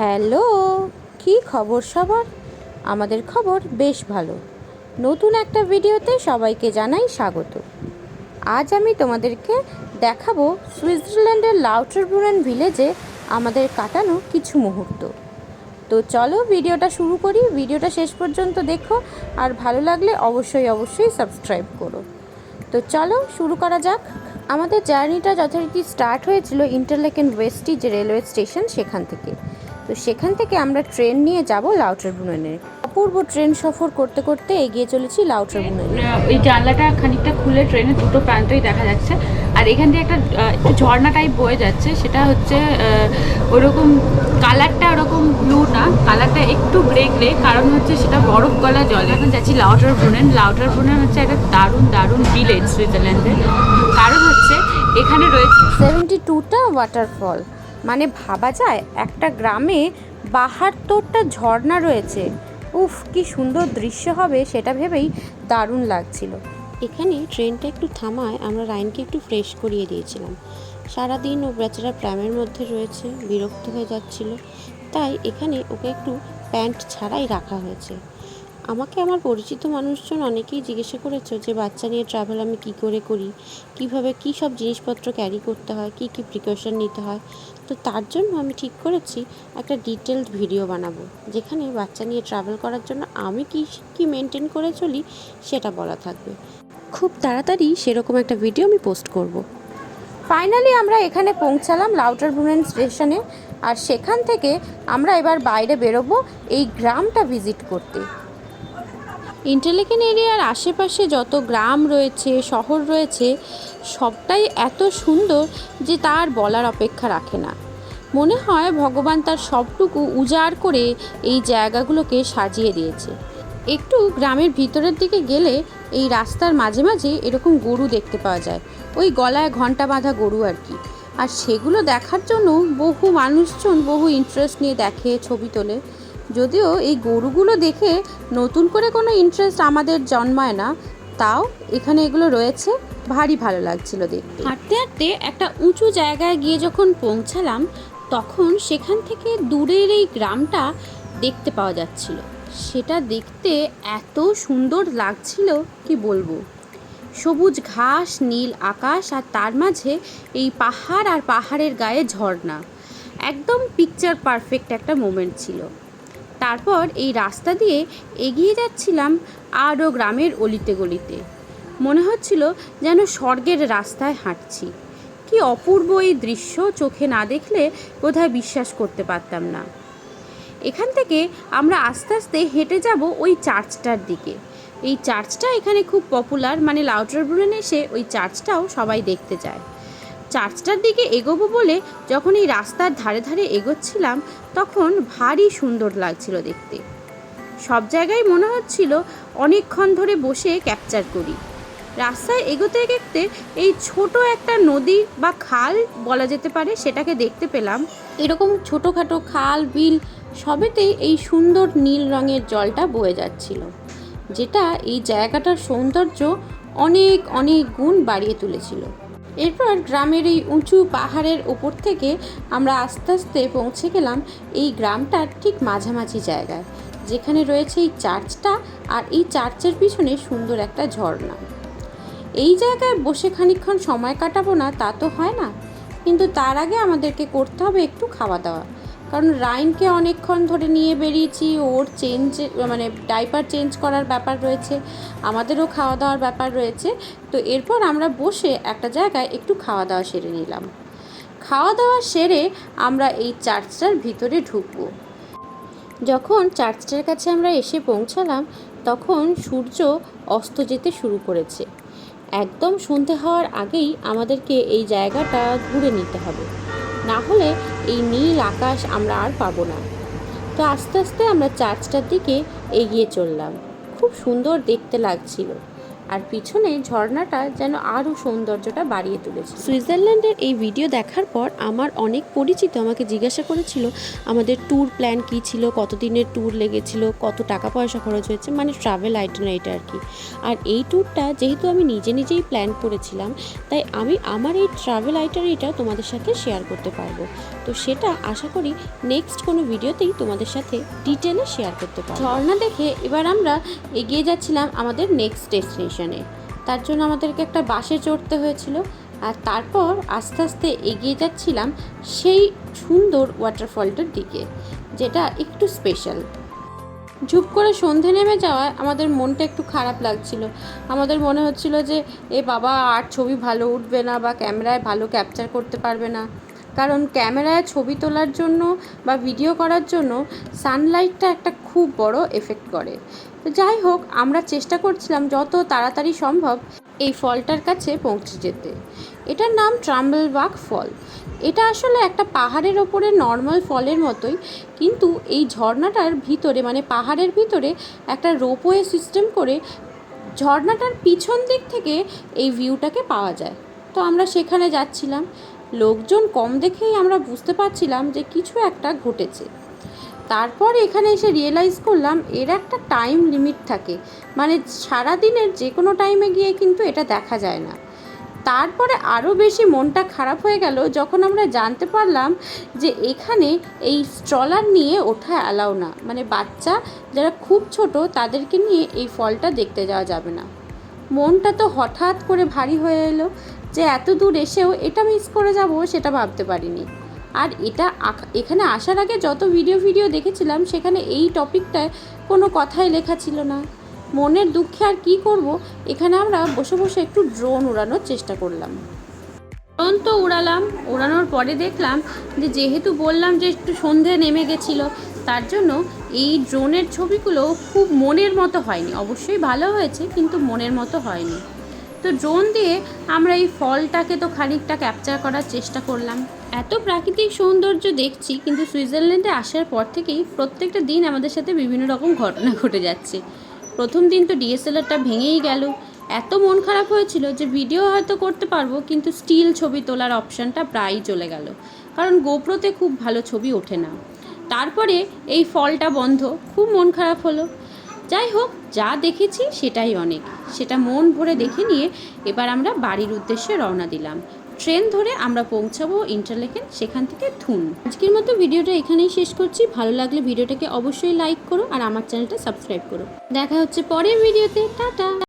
Hello, কি খবর সবার? আমাদের খবর বেশ ভালো। নতুন একটা ভিডিওতে সবাইকে জানাই স্বাগত। আজ আমি তোমাদেরকে দেখাবো সুইজারল্যান্ডের লাউটারবুরেন ভিলেজে আমাদের কাটানো কিছু মুহূর্ত। তো চলো ভিডিওটা শুরু করি, ভিডিওটা শেষ পর্যন্ত দেখো, আর ভালো লাগলে অবশ্যই অবশ্যই সাবস্ক্রাইব করো। তো চলো শুরু করা যাক। আমাদের জার্নিটা যথারীতি স্টার্ট হয়েছিল ইন্টারলেকেন ওয়েস্টি যে রেলওয়ে স্টেশন সেখান থেকে। তো সেখান থেকে আমরা ট্রেন নিয়ে যাব লাউটারবুনেনে অপূর্ব ট্রেন সফর করতে করতে এগিয়ে চলেছি লাউটারবুনেনে ওই জানলাটা খানিকটা খুলে ট্রেনের দুটো প্রান্তই দেখা যাচ্ছে। আর এখান দিয়ে একটা একটু ঝর্ণা টাইপ বয়ে যাচ্ছে সেটা হচ্ছে ওরকম কালারটা ওরকম ব্লু না কালারটা একটু গ্রে গ্রে কারণ হচ্ছে সেটা বরফ গলা জল। এখন যাচ্ছি লাউটার ব্রুনেন লাউটার ব্রুনেন হচ্ছে একটা দারুণ দারুণ ভিলেজ সুইজারল্যান্ডে কারণ হচ্ছে এখানে রয়েছে সেভেন্টি টুটা ওয়াটারফল মানে ভাবা যায়, একটা গ্রামে বাহার বাহাত্তরটা ঝর্ণা রয়েছে। উফ, কি সুন্দর দৃশ্য হবে, সেটা ভেবেই দারুণ লাগছিল। এখানে ট্রেনটা একটু থামায়, আমরা রাইনকে একটু ফ্রেশ করিয়ে দিয়েছিলাম। সারাদিন ও বেচারা প্র্যামের মধ্যে রয়েছে, বিরক্ত হয়ে যাচ্ছিল। তাই এখানে ওকে একটু প্যান্ট ছাড়াই রাখা হয়েছে। আমাকে আমার পরিচিত মানুষজন অনেকেই জিজ্ঞাসা করেছ যে বাচ্চা নিয়ে ট্রাভেল আমি কি করে করি? কীভাবে কি সব জিনিসপত্র ক্যারি করতে হয়? কি কি প্রিকশন নিতে হয়? তো তার জন্য আমি ঠিক করেছি, একটা ডিটেলড ভিডিও বানাবো। যেখানে বাচ্চা নিয়ে ট্রাভেল করার জন্য আমি কি কি মেনটেন করে চলি সেটা বলা থাকবে। খুব তাড়াতাড়ি সেরকম একটা ভিডিও আমি পোস্ট করব। ফাইনালি আমরা এখানে পৌঁছালাম লাউটার বুমেন স্টেশনে আর সেখান থেকে আমরা এবার বাইরে বেরোবো এই গ্রামটা ভিজিট করতে। ইন্টারলেকেন এরিয়ার আশেপাশে যত গ্রাম রয়েছে, শহর রয়েছে, সবটাই এত সুন্দর যে তার বলার অপেক্ষা রাখে না। মনে হয় ভগবান তার সবটুকু উজাড় করে এই জায়গাগুলোকে সাজিয়ে দিয়েছে। একটু গ্রামের ভিতরের দিকে গেলে এই রাস্তার মাঝে মাঝে এরকম গরু দেখতে পাওয়া যায়। ওই গলায় ঘণ্টা বাঁধা গরু আর কি। আর সেগুলো দেখার জন্য বহু মানুষজন বহু ইন্টারেস্ট নিয়ে দেখে, ছবি তোলে। যদিও এই গরুগুলো দেখে নতুন করে কোনো ইন্টারেস্ট আমাদের জন্মায় না, তাও এখানে এগুলো রয়েছে, ভারী ভালো লাগছিল দেখতে। হাঁটতে হাঁটতে একটা উঁচু জায়গায় গিয়ে যখন পৌঁছালাম, তখন সেখান থেকে দূরের এই গ্রামটা দেখতে পাওয়া যাচ্ছিল। সেটা দেখতে এত সুন্দর লাগছিল, কি বলব? সবুজ ঘাস, নীল আকাশ, আর তার মাঝে এই পাহাড় আর পাহাড়ের গায়ে ঝর্ণা। একদম পিকচার পারফেক্ট একটা মোমেন্ট ছিল। তারপর এই রাস্তা দিয়ে এগিয়ে যাচ্ছিলাম আরও গ্রামের অলিতে গলিতে। মনে হচ্ছিল যেন স্বর্গের রাস্তায় হাঁটছি। কি অপূর্ব এই দৃশ্য চোখে না দেখলে বোধহয় বিশ্বাস করতে পারতাম না। এখান থেকে আমরা আস্তে আস্তে হেঁটে যাব ওই চার্চটার দিকে। এই চার্চটা এখানে খুব পপুলার মানে লাউটার লাউটারব্রুনে এসে ওই চার্চটাও সবাই দেখতে যায়। চার্চটার দিকে এগোবো বলে যখন এই রাস্তার ধারে ধারে এগোচ্ছিলাম তখন ভারী সুন্দর লাগছিল দেখতে। সব জায়গায় মনে হচ্ছিল অনেকক্ষণ ধরে বসে ক্যাপচার করি। রাস্তায় এগোতে এগোতে এই ছোট একটা নদী বা খাল বলা যেতে পারে, সেটাকে দেখতে পেলাম। এরকম ছোটোখাটো খাল, বিল সবেতেই এই সুন্দর নীল রঙের জলটা বয়ে যাচ্ছিল, যেটা এই জায়গাটার সৌন্দর্য অনেক অনেক গুণ বাড়িয়ে তুলেছিল। এরপর গ্রামের এই উঁচু পাহাড়ের ওপর থেকে আমরা আস্তে আস্তে পৌঁছে গেলাম এই গ্রামটার ঠিক মাঝামাঝি জায়গায়, যেখানে রয়েছে এই চার্চটা আর এই চার্চের পিছনে সুন্দর একটা ঝর্ণা। এই জায়গায় বসে খানিকক্ষণ সময় কাটাবো না তা তো হয় না, কিন্তু তার আগে আমাদেরকে করতে হবে একটু খাওয়া দাওয়া। কারণ রাইনকে অনেকক্ষণ ধরে নিয়ে বেরিয়েছি, ওর চেঞ্জ মানে ডাইপার চেঞ্জ করার ব্যাপার রয়েছে, আমাদেরও খাওয়া দাওয়ার ব্যাপার রয়েছে। তো এরপর আমরা বসে একটা জায়গায় একটু খাওয়া দাওয়া সেরে নিলাম। খাওয়া দাওয়া সেরে আমরা এই চার্চটার ভিতরে ঢুকবো। যখন চার্চটার কাছে আমরা এসে পৌঁছালাম, তখন সূর্য অস্ত যেতে শুরু করেছে। একদম সন্ধে হওয়ার আগেই আমাদেরকে এই জায়গাটা ঘুরে নিতে হবে। না হলে এই নীল আকাশ আমরা আর পাবো না। তো আস্তে আস্তে আমরা চার্চটার দিকে এগিয়ে চললাম। খুব সুন্দর দেখতে লাগছিল। আর পিছনে ঝর্ণাটা যেন আরও সৌন্দর্যটা বাড়িয়ে তুলেছে সুইজারল্যান্ডের এই ভিডিও দেখার পর আমার অনেক পরিচিত আমাকে জিজ্ঞাসা করেছিল, আমাদের ট্যুর প্ল্যান কী ছিল? কতদিনের ট্যুর লেগেছিল? কত টাকা পয়সা খরচ হয়েছে? মানে ট্রাভেল আইটেনারিটা আর কি। আর এই ট্যুরটা যেহেতু আমি নিজে নিজেই প্ল্যান করেছিলাম, তাই আমি আমার এই ট্রাভেল আইটারিটা তোমাদের সাথে শেয়ার করতে পারব। তো সেটা আশা করি নেক্সট কোনো ভিডিওতেই তোমাদের সাথে ডিটেলে শেয়ার করতে পারব। ঝর্ণা দেখে এবার আমরা এগিয়ে যাচ্ছিলাম আমাদের নেক্সট ডেস্টিনেশনে তার জন্য আমাদেরকে একটা বাসে চড়তে হয়েছিল আর তারপর আস্তে আস্তে এগিয়ে যাচ্ছিলাম সেই সুন্দর ওয়াটারফলটার দিকে, যেটা একটু স্পেশাল ঝুপ করে সন্ধে নেমে যাওয়ায় আমাদের মনটা একটু খারাপ লাগছিল। আমাদের মনে হচ্ছিল যে, এ বাবা, আর ছবি ভালো উঠবে না বা ক্যামেরায় ভালো ক্যাপচার করতে পারবে না। কারণ ক্যামেরায় ছবি তোলার জন্য বা ভিডিও করার জন্য সানলাইটটা একটা খুব বড় এফেক্ট করে। তো যাই হোক, আমরা চেষ্টা করছিলাম যত তাড়াতাড়ি সম্ভব এই ফলটার কাছে পৌঁছে যেতে। এটার নাম ট্রাম্বলবাগ ফল। এটা আসলে একটা পাহাড়ের ওপরে নর্মাল ফলের মতোই, কিন্তু এই ঝর্ণাটার ভিতরে মানে পাহাড়ের ভিতরে একটা রোপওয়ে সিস্টেম করে ঝর্ণাটার পিছন দিক থেকে এই ভিউটাকে পাওয়া যায়। তো আমরা সেখানে যাচ্ছিলাম। লোকজন কম দেখেই আমরা বুঝতে পারছিলাম যে কিছু একটা ঘটেছে। তারপর এখানে এসে রিয়েলাইজ করলাম, এর একটা টাইম লিমিট থাকে। মানে সারা দিনের যে কোনো টাইমে গিয়ে কিন্তু এটা দেখা যায় না। তারপরে আরও বেশি মনটা খারাপ হয়ে গেল যখন আমরা জানতে পারলাম যে এখানে এই স্ট্রলার নিয়ে ওঠা অ্যালাউ না। মানে বাচ্চা যারা খুব ছোট তাদেরকে নিয়ে এই ফলটা দেখতে যাওয়া যাবে না। মনটা তো হঠাৎ করে ভারী হয়ে এলো। যে এত দূর এসেও এটা মিস করে যাব সেটা ভাবতে পারিনি। আর এটা এখানে আসার আগে যত ভিডিও ভিডিও দেখেছিলাম, সেখানে এই টপিকটায় কোনো কথাই লেখা ছিল না। মনের দুঃখে আর কি করব, এখানে আমরা বসে বসে একটু ড্রোন উড়ানোর চেষ্টা করলাম। ড্রোন তো উড়ালাম, উড়ানোর পরে দেখলাম যে যেহেতু বললাম যে একটু সন্ধে নেমে গেছিল, তার জন্য এই ড্রোনের ছবিগুলো খুব মনের মতো হয়নি। অবশ্যই ভালো হয়েছে, কিন্তু মনের মতো হয়নি। তো ড্রোন দিয়ে আমরা এই ফলটাকে তো খানিকটা ক্যাপচার করার চেষ্টা করলাম। এত প্রাকৃতিক সৌন্দর্য দেখছি, কিন্তু সুইজারল্যান্ডে আসার পর থেকেই প্রত্যেকটা দিন আমাদের সাথে বিভিন্ন রকম ঘটনা ঘটে যাচ্ছে। প্রথম দিন তো ডিএসএলআরটা ভেঙেই গেল। এত মন খারাপ হয়েছিল যে ভিডিও হয়তো করতে পারব, কিন্তু স্টিল ছবি তোলার অপশানটা প্রায়ই চলে গেল। কারণ গোপ্রোতে খুব ভালো ছবি ওঠে না। তারপরে এই ফলটা বন্ধ, খুব মন খারাপ হলো। যাই হোক, যা দেখেছি সেটাই অনেক। সেটা মন ভরে দেখে নিয়ে এবার আমরা বাড়ির উদ্দেশ্যে রওনা দিলাম। ট্রেন ধরে আমরা পৌঁছাবো ইন্টারলেকেন সেখান থেকে থুন আজকের মতো ভিডিওটা এখানেই শেষ করছি। ভালো লাগলে ভিডিওটাকে অবশ্যই লাইক করো আর আমার চ্যানেলটা সাবস্ক্রাইব করো। দেখা হচ্ছে পরের ভিডিওতে। টাটা!